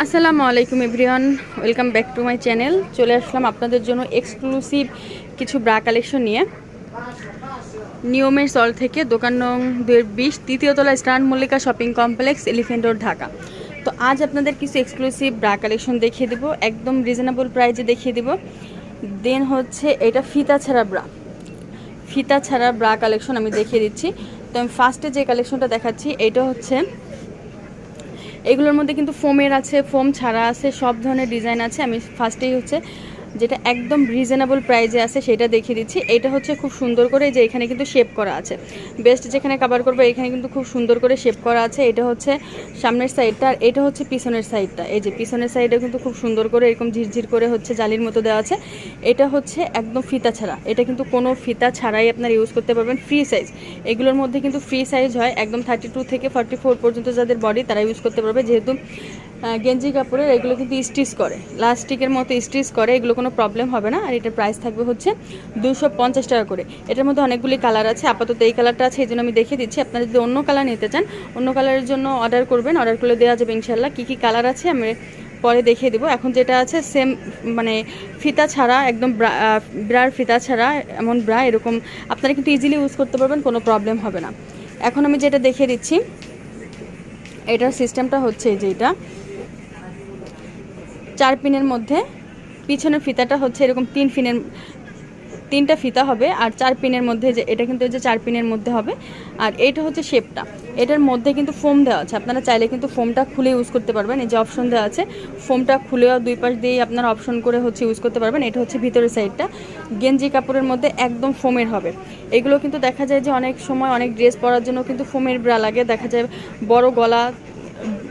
আসসালামু আলাইকুম everyone, welcome back to my channel. চলে আসলাম আপনাদের জন্য এক্সক্লুসিভ কিছু ব্রা কালেকশন নিয়ে। নিয়মের সল থেকে দোকান নং দুয়ের বিশ তৃতীয়তলা স্টান Mallika shopping complex, Elephant Road, Dhaka. তো আজ আপনাদের কিছু এক্সক্লুসিভ ব্রা কালেকশন দেখিয়ে দেবো, একদম রিজনেবল প্রাইজে দেখিয়ে দেবো। দেন হচ্ছে এটা ফিতা ছাড়া ব্রা ফিতা ছাড়া ব্রা কালেকশন আমি দেখিয়ে দিচ্ছি। তো আমি ফার্স্টে যে কালেকশনটা দেখাচ্ছি, এটা হচ্ছে এগুলোর মধ্যে কিন্তু ফোমের আছে ফোম ছাড়া আছে, সব ধরনের ডিজাইন আছে। আমি ফার্স্টেই হচ্ছে যেটা একদম রিজনেবল প্রাইজে আছে, সেটা দেখিয়ে দিচ্ছি। এটা হচ্ছে খুব সুন্দর করে যে এখানে কিন্তু শেপ করা আছে। বেস্ট যেখানে কাভার করবে, এখানে কিন্তু খুব সুন্দর করে শেপ করা আছে। এটা হচ্ছে সামনের সাইডটা আর এটা হচ্ছে পিছনের সাইডটা এই যে পিছনের সাইডে কিন্তু খুব সুন্দর করে এরকম ঝিরঝির করে হচ্ছে জালির মতো দেওয়া আছে। এটা হচ্ছে একদম ফিতা ছাড়া। এটা কিন্তু কোনো ফিতা ছাড়াই আপনার ইউজ করতে পারবেন। ফ্রি সাইজ এগুলোর মধ্যে কিন্তু ফ্রি সাইজ হয়। একদম থার্টি টু থেকে ফর্টি ফোর পর্যন্ত যাদের বডি তারা ইউজ করতে পারবে। যেহেতু গেঞ্জি কাপড়ের এগুলো কিন্তু স্টিচ করে। লাস্টিকের মতো স্টিচ করে, এগুলো কোনো প্রবলেম হবে না। আর এটার প্রাইস থাকবে হচ্ছে দুশো পঞ্চাশ টাকা করে। এটার মধ্যে অনেকগুলি কালার আছে। আপাতত এই কালারটা আছে এই জন্য আমি দেখিয়ে দিচ্ছি। আপনারা যদি অন্য কালার নিতে চান, অন্য কালারের জন্য অর্ডার করবেন। অর্ডার করলে দেওয়া যাবে ইনশাল্লাহ কী কী কালার আছে আমি পরে দেখিয়ে দেবো। এখন যেটা আছে সেম মানে ফিতা ছাড়া, একদম ব্রা- ব্রার ফিতা ছাড়া, এমন ব্রা এরকম আপনারা কিন্তু ইজিলি ইউজ করতে পারবেন, কোনো প্রবলেম হবে না। এখন আমি যেটা দেখিয়ে দিচ্ছি, এটার সিস্টেমটা হচ্ছে এই যে এটা। চার পিনের মধ্যে পিছনের ফিতাটা হচ্ছে এরকম তিন পিনের তিনটা ফিতা হবে আর চার পিনের মধ্যে যে, এটা কিন্তু যে চার পিনের মধ্যে হবে। আর এটা হচ্ছে শেপটা। এটার মধ্যে কিন্তু ফোম দেওয়া আছে। আপনারা চাইলে কিন্তু ফোমটা খুলে ইউজ করতে পারবেন। এই যে অপশন দেওয়া আছে, ফোমটা খুলেও দুই পাশ দিয়েই আপনারা অপশন করে হচ্ছে ইউজ করতে পারবেন। এটা হচ্ছে ভিতরের সাইডটা গেঞ্জি কাপড়ের মধ্যে একদম ফোমের হবে। এগুলো কিন্তু দেখা যায় যে অনেক সময় অনেক ড্রেস পরার জন্য কিন্তু ফোমের ব্রা লাগে। দেখা যায় বড় গলা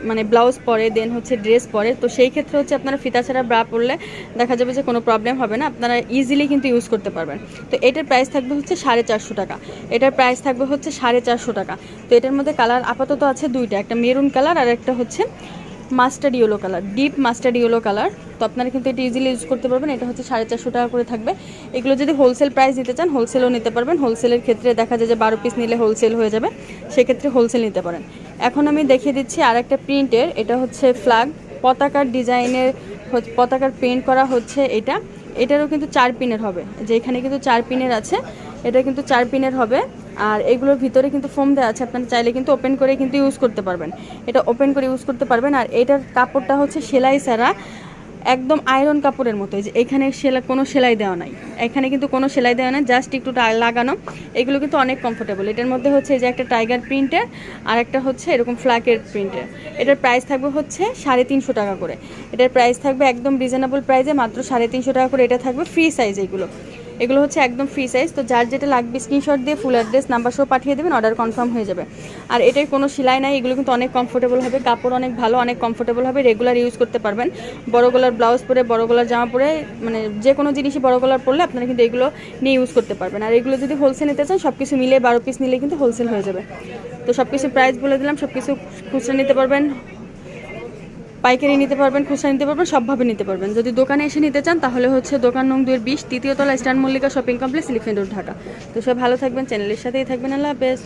মানে ব্লাউজ পরে দেন হচ্ছে ড্রেস পরে। তো সেই ক্ষেত্রে হচ্ছে আপনারা ফিতা ছাড়া ব্রা পরলে দেখা যাবে যে কোনো প্রবলেম হবে না। আপনারা ইজিলি কিন্তু ইউজ করতে পারবেন। তো এটার প্রাইস থাকবে হচ্ছে সাড়ে চারশো টাকা। এটার প্রাইস থাকবে হচ্ছে সাড়ে চারশো টাকা। তো এটার মধ্যে কালার আপাতত আছে দুইটা। একটা মেরুন কালার আর একটা হচ্ছে mustard yellow colour deep mustard yellow colour তো আপনারা কিন্তু এটা ইজিলি ইউজ করতে পারবেন। এটা হচ্ছে সাড়ে চারশো টাকা করে থাকবে। এগুলো যদি হোলসেল প্রাইস নিতে চান হোলসেলও নিতে পারবেন। হোলসেলের ক্ষেত্রে দেখা যায় যে বারো পিস নিলে হোলসেল হয়ে যাবে। সেক্ষেত্রে হোলসেল নিতে পারেন। এখন আমি দেখিয়ে দিচ্ছি আর একটা প্রিন্টের, এটা হচ্ছে ফ্ল্যাগ। পতাকার ডিজাইনের পতাকার প্রিন্ট করা হচ্ছে এটা। এটারও কিন্তু চার পিনের হবে। যে এখানে কিন্তু চার পিনের আছে, এটা কিন্তু চার পিনের হবে। আর এগুলোর ভিতরে কিন্তু ফোম দেওয়া আছে, আপনারা চাইলে কিন্তু ওপেন করে কিন্তু ইউজ করতে পারবেন। এটা ওপেন করে ইউজ করতে পারবেন। আর এটার কাপড়টা হচ্ছে সেলাই ছাড়া একদম আয়রন কাপড়ের মতো যে এখানে সেলাই কোনো সেলাই দেওয়া নাই। এখানে কিন্তু কোনো সেলাই দেওয়া নাই জাস্ট একটু লাগানো। এগুলো কিন্তু অনেক কমফোর্টেবল এটার মধ্যে হচ্ছে যে একটা টাইগার প্রিন্টের আর একটা হচ্ছে এরকম ফ্ল্যাকের প্রিন্টের এটার প্রাইস থাকবে হচ্ছে সাড়ে তিনশো টাকা করে। এটার প্রাইস থাকবে একদম রিজনেবল প্রাইসে মাত্র সাড়ে তিনশো টাকা করে এটা থাকবে ফ্রি সাইজ এগুলো। এগুলো হচ্ছে একদম ফ্রি সাইজ তো যার যেটা লাগবে স্ক্রিনশট দিয়ে ফুল অ্যাড্রেস নাম্বার সহ পাঠিয়ে দেবেন অর্ডার কনফার্ম হয়ে যাবে। আর এটার কোনো সেলাই নাই, এগুলো কিন্তু অনেক কমফোর্টেবল হবে, কাপড় অনেক ভালো, অনেক কমফোর্টেবল হবে রেগুলার ইউজ করতে পারবেন। বড় গলার ব্লাউজ পরে, বড় গলার জামা পরে মানে যে কোনো জিনিসই বড় গলার পরলে আপনারা কিন্তু এগুলো নিয়ে ইউজ করতে পারবেন। আর এগুলো যদি হোলসেল নিতে চান সব কিছু মিলে বারো পিস নিলে কিন্তু হোলসেল হয়ে যাবে। তো সব কিছু প্রাইস বলে দিলাম সব কিছু খুচরা নিতে পারবেন। পাইকারি নিতে পারবেন, খুচরা নিতে পারবেন, সবভাবে নিতে পারবেন। যদি দোকানে এসে নিতে চান, তাহলে হচ্ছে দোকান নং দুয়ের বিশ তৃতীয়তলা তলা স্টান Mallika shopping complex Elephant Dhaka. তো সব ভালো থাকবেন, চ্যানেলের সাথেই থাকবেন। আল্লাহ হাফেজ।